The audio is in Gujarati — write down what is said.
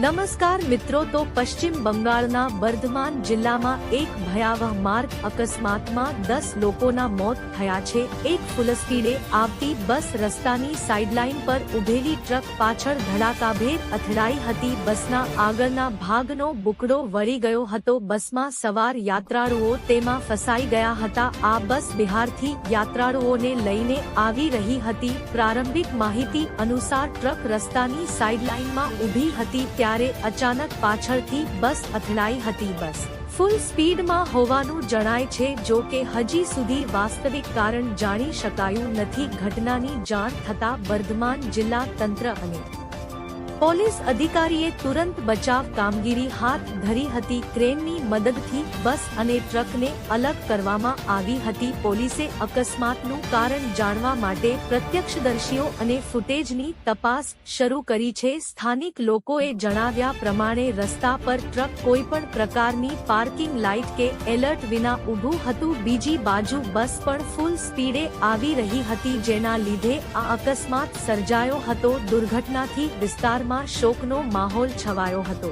નમસ્કાર મિત્રો, તો પશ્ચિમ બંગાળના બર્ધમાન જિલ્લામાં એક ભયાવહ માર્ગ અકસ્માતમાં દસ લોકોના મોત થયા છે. એક ફૂલ આવતી બસ રસ્તાની સાઇડલાઇન પર ઉભેલી ટ્રક પાછળ ધડાકાભેર અથડાઈ હતી. બસના આગળના ભાગનો બુકડો વળી ગયો હતો. બસમાં સવાર યાત્રાળુઓ તેમાં ફસાઈ ગયા હતા. આ બસ બિહારથી યાત્રાળુઓને લઈને આવી રહી હતી. પ્રારંભિક માહિતી અનુસાર ટ્રક રસ્તાની સાઇડલાઇનમાં ઊભી હતી. ત્યારે અચાનક પાછળથી બસ અથડાઈ હતી બસ. ફૂલ સ્પીડમાં હોવાનું જણાય છે જો કે હજી સુધી વાસ્તવિક કારણ જાણી શકાયું નથી. ઘટનાની જાણ થતા વર્ધમાન જિલ્લા તંત્ર અને પોલીસ અધિકારીએ તુરંત બચાવ કામગીરી હાથ ધરી હતી. ક્રેનની મદદથી બસ અને ટ્રકને અલગ કરવામાં આવી હતી. પોલીસે અકસ્માતનું કારણ જાણવા માટે પ્રત્યક્ષદર્શીઓ અને ફૂટેજની તપાસ શરૂ કરી છે. સ્થાનિક લોકોએ જણાવ્યા પ્રમાણે રસ્તા પર ટ્રક કોઈપણ પ્રકારની પાર્કિંગ લાઇટ કે એલર્ટ વિના ઊભું હતું. બીજી બાજુ બસ પણ ફૂલ સ્પીડે આવી રહી હતી, જેના લીધે આ અકસ્માત સર્જાયો હતો. દુર્ઘટનાથી વિસ્તારમાં શોકનો માહોલ છવાયો હતો.